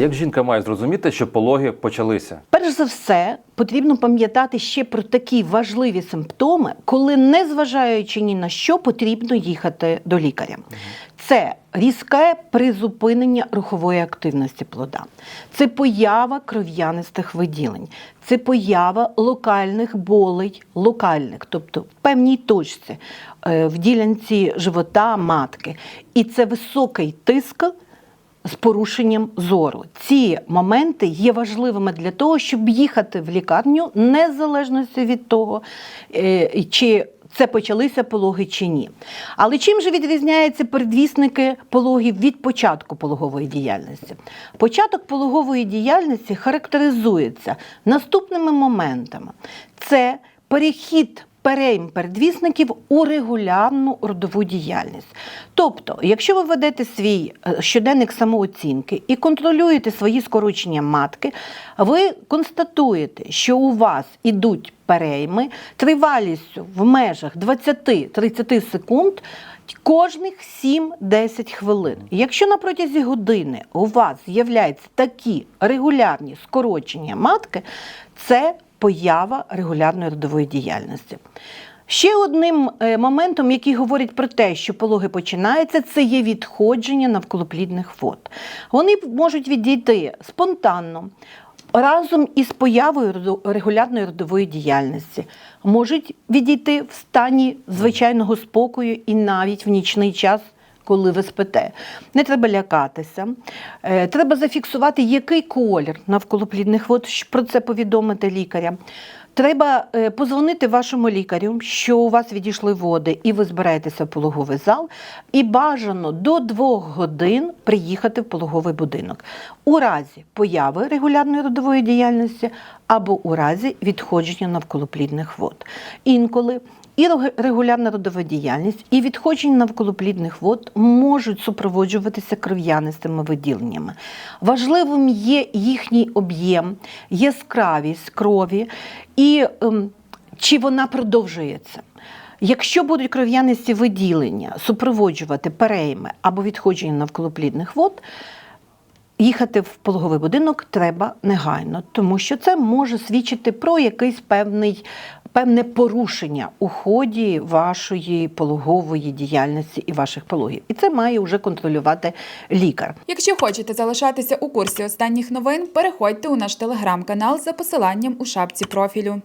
Як жінка має зрозуміти, що пологи почалися? Перш за все, потрібно пам'ятати ще про такі важливі симптоми, коли, незважаючи ні на що, потрібно їхати до лікаря. Це різке призупинення рухової активності плода, це поява кров'янистих виділень, це поява локальних болей, локальних, тобто в певній точці е, в ділянці живота матки. І це високий тиск з порушенням зору. Ці моменти є важливими для того, щоб їхати в лікарню незалежно від того, е, чи це почалися пологи чи ні. Але чим же відрізняються передвісники пологів від початку пологової діяльності? Початок пологової діяльності характеризується наступними моментами: це перехід перейм передвісників у регулярну родову діяльність. Тобто, якщо ви ведете свій е, щоденник самооцінки і контролюєте свої скорочення матки, ви констатуєте, що у вас ідуть перейми тривалістю в межах 20-30 секунд. Кожних 7-10 хвилин. Якщо на протязі години у вас з'являються такі регулярні скорочення матки, це поява регулярної родової діяльності. Ще одним е, моментом, який говорить про те, що пологи починаються, це є відходження навколоплідних вод. Вони можуть відійти спонтанно, разом із появою регулярної родової діяльності, можуть відійти в стані звичайного спокою і навіть в нічний час. Коли ви спите, не треба лякатися. Е, Треба зафіксувати, який колір навколо плідних вод, щоб про це повідомити лікаря. Треба е, позвонити вашому лікарю, що у вас відійшли води, і ви збираєтеся в пологовий зал, і бажано до двох годин приїхати в пологовий будинок у разі появи регулярної родової діяльності або у разі відходження навколоплідних вод. Інколи і регулярна родова діяльність, і відходження навколоплідних вод можуть супроводжуватися кров'янистими виділеннями. Важливим є їхній об'єм, яскравість крові і ем, чи вона продовжується. Якщо будуть кров'янисті виділення супроводжувати перейми або відходження навколоплідних вод, їхати в пологовий будинок треба негайно, тому що це може свідчити про якийсь певний, певне порушення у ході вашої пологової діяльності і ваших пологів. І це має вже контролювати лікар. Якщо хочете залишатися у курсі останніх новин, переходьте у наш телеграм-канал за посиланням у шапці профілю.